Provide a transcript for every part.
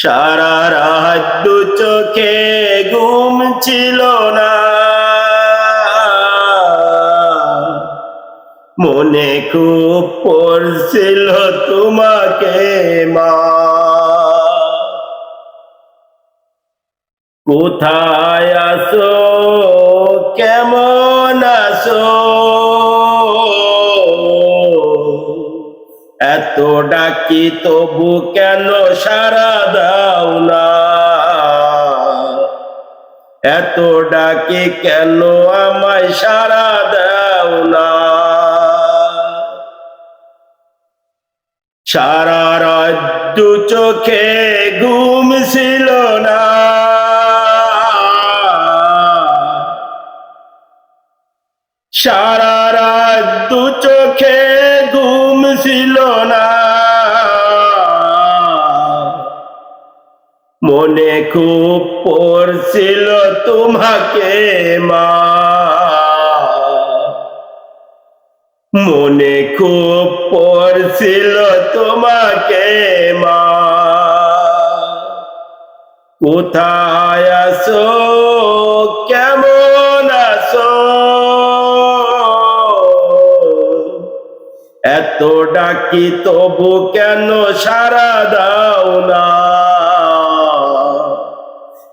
সারা রাত দু চোখে ঘুম ছিল না। মনে খুব পড়ছিল তোমাকে মা। কোথায় আসো কেমন আসো এত ডাকি তবু কেন সারা দাও না? এত ডাকি কেন আমায় সারা দাও না? সারা দু চোখে ঘুম ছিল না। সারা মনে খুব পড়ছিল তোমাকে মা। মনে খুব পড়ছিল তোমাকে মা। কোথায় আসো কেমন আসো এত ডাকি তবু কেন সারা দাও না?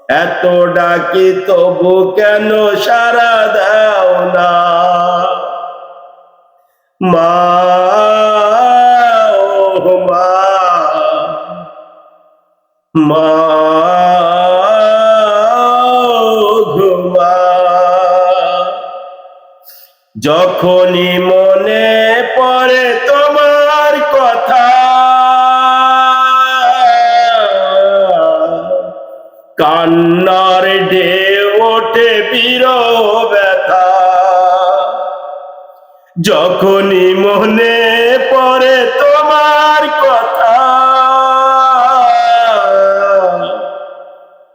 এত ডাকি তবু কেন সারা দাও না? মা মা। যখনই মনে পড়ে তোমার কথা কান্নার ঢেউ ওঠে বিরহ ব্যথা যখনই মনে পড়ে তোমার কথা,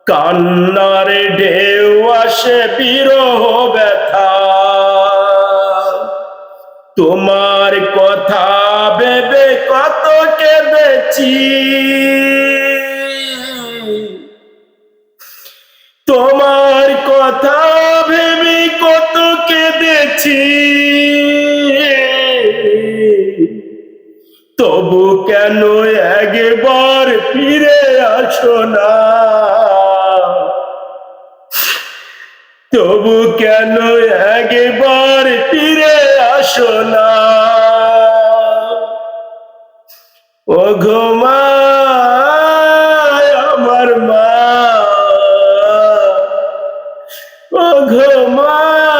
কান্নার ঢেউ আসে বিরহ ব্যথা তোমার কথা ভেবে কত কেঁদেছি। কেঁদেছি তবু কেন একবার ফিরে আসো না? তবু কেন একবার ফিরে আসো না? ও ঘুমা আমার মা। ও ঘুমা